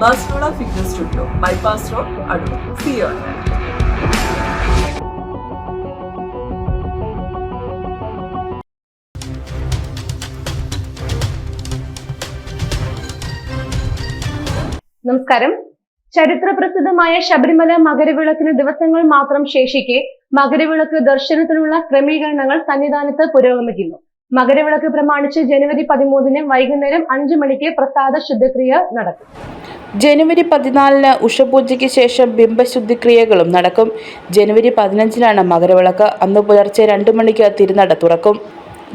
ബാസ്ലോണ fitness studio bypass road Adoor Zion നമസ്കാരം. ചരിത്രപ്രസിദ്ധമായ ശബരിമല മകരവിളക്കിന് ദിവസങ്ങൾ മാത്രം ശേഷിക്കെ മകരവിളക്ക് ദർശനത്തിനുള്ള ക്രമീകരണങ്ങൾ സന്നിധാനത്ത് പുരോഗമിക്കുന്നു. മകരവിളക്ക് പ്രമാണിച്ച് ജനുവരി പതിമൂന്നിന് വൈകുന്നേരം അഞ്ചു മണിക്ക് പ്രസാദ ശുദ്ധക്രിയ നടക്കും. ജനുവരി പതിനാലിന് ഉഷപൂജയ്ക്ക് ശേഷം ബിംബശുദ്ധിക്രിയകളും നടക്കും. ജനുവരി പതിനഞ്ചിനാണ് മകരവിളക്ക്. അന്ന് പുലർച്ചെ രണ്ട് മണിക്ക് തിരുനട തുറക്കും.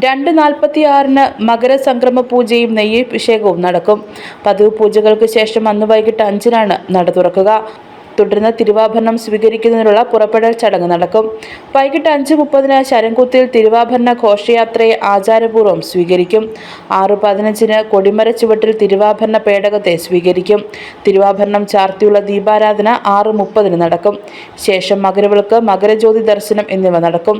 രണ്ട് നാൽപ്പത്തിയാറിന് മകരസംക്രമ പൂജയും നെയ്യഭിഷേകവും നടക്കും. പതിവ് പൂജകൾക്ക് ശേഷം അന്ന് വൈകിട്ട് അഞ്ചിനാണ് നട തുറക്കുക. തുടർന്ന് തിരുവാഭരണം സ്വീകരിക്കുന്നതിനുള്ള പുറപ്പെടൽ ചടങ്ങ് നടക്കും. വൈകിട്ട് അഞ്ച് മുപ്പതിന് ശരംകുത്തിൽ തിരുവാഭരണ ഘോഷയാത്രയെ ആചാരപൂർവം സ്വീകരിക്കും. ആറ് പതിനഞ്ചിന് കൊടിമര ചുവട്ടിൽ തിരുവാഭരണ പേടകത്തെ സ്വീകരിക്കും. തിരുവാഭരണം ചാർത്തിയുള്ള ദീപാരാധന ആറ് മുപ്പതിന് നടക്കും. ശേഷം മകരവിളക്ക് മകരജ്യോതി ദർശനം എന്നിവ നടക്കും.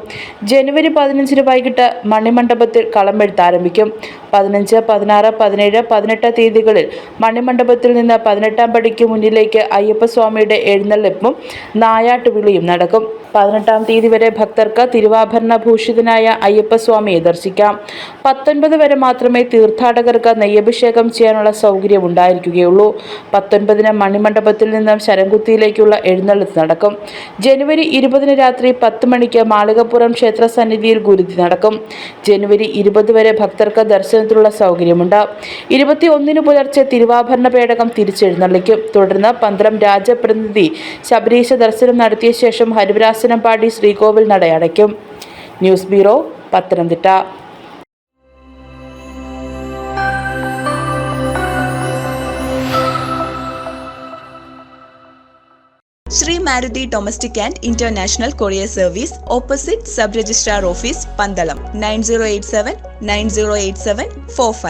ജനുവരി പതിനഞ്ചിന് വൈകിട്ട് മണിമണ്ഡപത്തിൽ കളമെഴുത്ത് ആരംഭിക്കും. പതിനഞ്ച് പതിനാറ് പതിനേഴ് പതിനെട്ട് തീയതികളിൽ മണിമണ്ഡപത്തിൽ നിന്ന് പതിനെട്ടാം പടിക്ക് മുന്നിലേക്ക് അയ്യപ്പസ്വാമിയുടെ എഴുന്നള്ളിപ്പും നായാട്ടുവിളിയും നടക്കും. പതിനെട്ടാം തീയതി വരെ ഭക്തർക്ക് തിരുവാഭരണ ഭൂഷിതനായ അയ്യപ്പസ്വാമിയെ ദർശിക്കാം. പത്തൊൻപത് വരെ മാത്രമേ തീർത്ഥാടകർക്ക് നെയ്യഭിഷേകം ചെയ്യാനുള്ള സൗകര്യം ഉണ്ടായിരിക്കുകയുള്ളൂ. പത്തൊൻപതിന് മണിമണ്ഡപത്തിൽ നിന്നും ശരംകുത്തിയിലേക്കുള്ള എഴുന്നള്ളത്ത് നടക്കും. ജനുവരി ഇരുപതിന് രാത്രി പത്ത് മണിക്ക് മാളികപ്പുറം ക്ഷേത്ര സന്നിധിയിൽ ഗുരുതി നടക്കും. ജനുവരി ഇരുപത് വരെ ഭക്തർക്ക് ദർശനത്തിനുള്ള സൗകര്യമുണ്ട്. ഇരുപത്തി ഒന്നിന് പുലർച്ചെ തിരുവാഭരണ പേടകം തിരിച്ചെഴുന്നള്ളിക്കും. തുടർന്ന് പന്തളം രാജപ്രതിനിധി ശബരീശ ദർശനം നടത്തിയ ശേഷം ഹരിവരാസനം പാടി ശ്രീകോവിൽ നടയടയ്ക്കും news bureau Pathanamthitta. Shri Maruti domestic and international courier service opposite sub registrar office Pandalam nine zero eight seven nine zero eight seven four five.